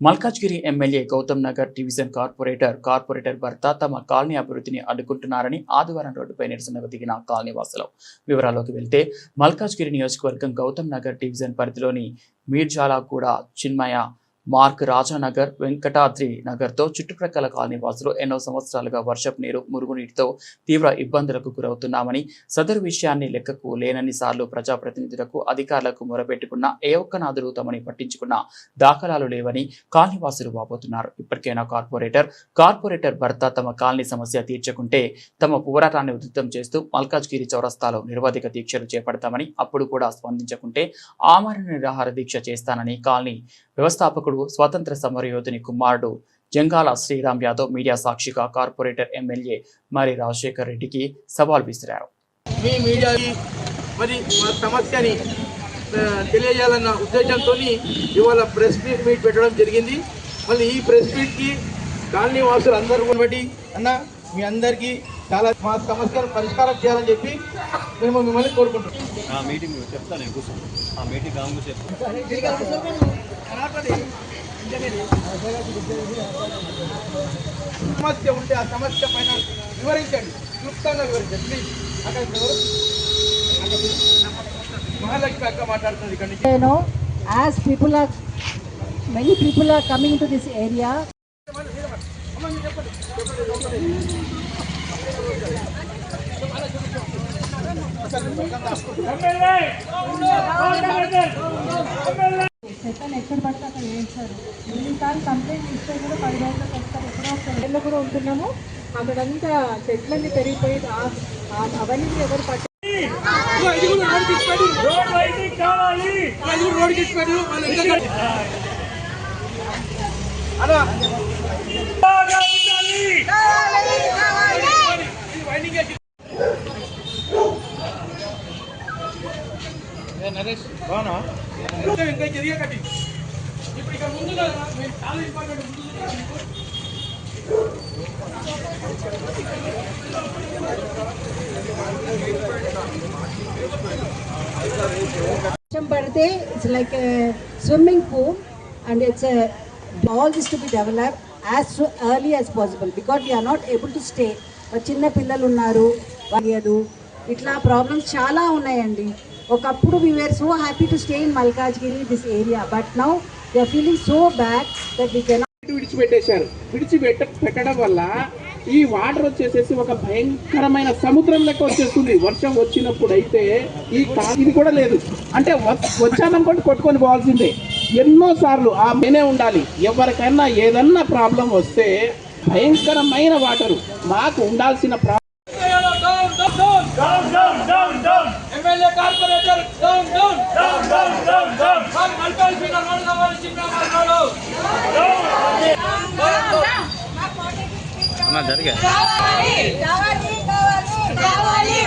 Malkajgiri MLA Gautam Nagar division corporator corporator భర్త తమ colony అభివృద్ధిని అడ్డుకుంటున్నారని ఆదివారం రోడ్డుపై నిరసనకు దిగిన కాలనీవాసులు. వివరాల్లోకి వెళ్తే మల్కాజ్గిరి నియోజకవర్గం గౌతమ్ నగర్ డివిజన్ పరిధిలోని మీర్జాలా కూడా చిన్మయ మార్క్ రాజానగర్ వెంకటాద్రి నగర్తో చుట్టుప్రక్కల కాలనీ వాసులు ఎన్నో సంవత్సరాలుగా వర్షపు నీరు మురుగునీటితో తీవ్ర ఇబ్బందులకు గురవుతున్నామని సదరు విషయాన్ని లెక్కకు లేనన్ని సార్లు ప్రజాప్రతినిధులకు అధికారులకు మొరపెట్టుకున్న ఏ ఒక్క నాదులు తమని పట్టించుకున్న దాఖలాలు లేవని కాలనీవాసులు వాపోతున్నారు. ఇప్పటికైనా కార్పొరేటర్ కార్పొరేటర్ భర్త తమ కాలనీ సమస్య తీర్చకుంటే తమ పోరాటాన్ని ఉధృతం చేస్తూ మల్కాజ్గిరి చౌరస్తాలో నిరవధిక దీక్షలు చేపడతామని అప్పుడు కూడా స్పందించకుంటే ఆమరణ నిరాహార దీక్ష చేస్తానని కాలనీ వ్యవస్థాపకుడు స్వాతంత్ర సమరయోధుని కుమారుడు జంగాల శ్రీరామ్ యాదవ్ మీడియా సాక్షిగా కార్పొరేటర్ ఎమ్మెల్యే మరి రాజశేఖర్ రెడ్డికి సవాల్ విసిరారు. మీ మీడియా మరి సమస్యని తెలియజేయాలన్న ఉద్దేశంతో ఇవాళ ప్రెస్ మీట్ మీట్ పెట్టడం జరిగింది. మళ్ళీ ఈ ప్రెస్ మీట్కి కాలనీ వాసులు అందరూ బట్టి అన్న మీ అందరికీ చాలా మా సమస్యలు పరిష్కారం చేయాలని చెప్పి మేము మిమ్మల్ని కోరుకుంటున్నాం. ఆ మీటింగ్ చెప్తా నేను కూర్చోండి ఆ మీటింగ్ కాము సమస్య ఉంటే ఆ సమస్య పైన వివరించండి. క్లుప్తంగా వివరించండి. ప్లీజ్ అక్కడ మహాలక్ష్మి అక్క మాట్లాడుతుంది ఇక్కడ నుంచి. you know, as people are, many people are coming to this area, చెత్తను ఎక్కడ పడితే అక్కడ వేస్తారు ఎన్నిసార్లు కంప్లైంట్ ఇస్తే కూడా పది రోజులకు వస్తారు ఎప్పుడో ఒకసారి కూడా ఉంటున్నాము అక్కడంతా చెట్లన్నీ పెరిగిపోయి ఆ- అవన్నీ ఎవరు పట్టు ఇది కూడా రోడ్ అది కూడా రోడ్ అలా. ఇంకా జరిగే కట్టి ఇప్పుడు ఇక్కడ ముందు కదా మీరు చాలా ఇంపార్టెంట్ ముందు చూడాలి. వర్షం పడితే it's like swimming pool and it's all this to be develop as early as possible because we're not able to stay చిన్న పిల్లలు ఉన్నారు తెలియదు ఇట్లా ప్రాబ్లమ్స్ చాలా ఉన్నాయండి. ఒకప్పుడు we were so happy to stay in Malkajgiri this area but now we're feeling so bad that we cannot విడిచిపెట్టేశారు. విడిచిపెట్ట పెట్టడం వల్ల ఈ వాటర్ వచ్చేసేసి ఒక భయంకరమైన సముద్రం లెక్క వచ్చేస్తుంది. వర్షం వచ్చినప్పుడు అయితే ఈ కా ఇది కూడా లేదు. అంటే వచ్చామనుకోండి కొట్టుకొని పోవాల్సిందే. ఎన్నో సార్లు ఆ మేనే ఉండాలి. ఎవరికైనా ఏదన్నా ప్రాబ్లం వస్తే భయంకరమైన వాటరు మాకు ఉండాల్సిన ప్రా Ahmad dari ya? Jawa di, Jawa Jawa Jawa.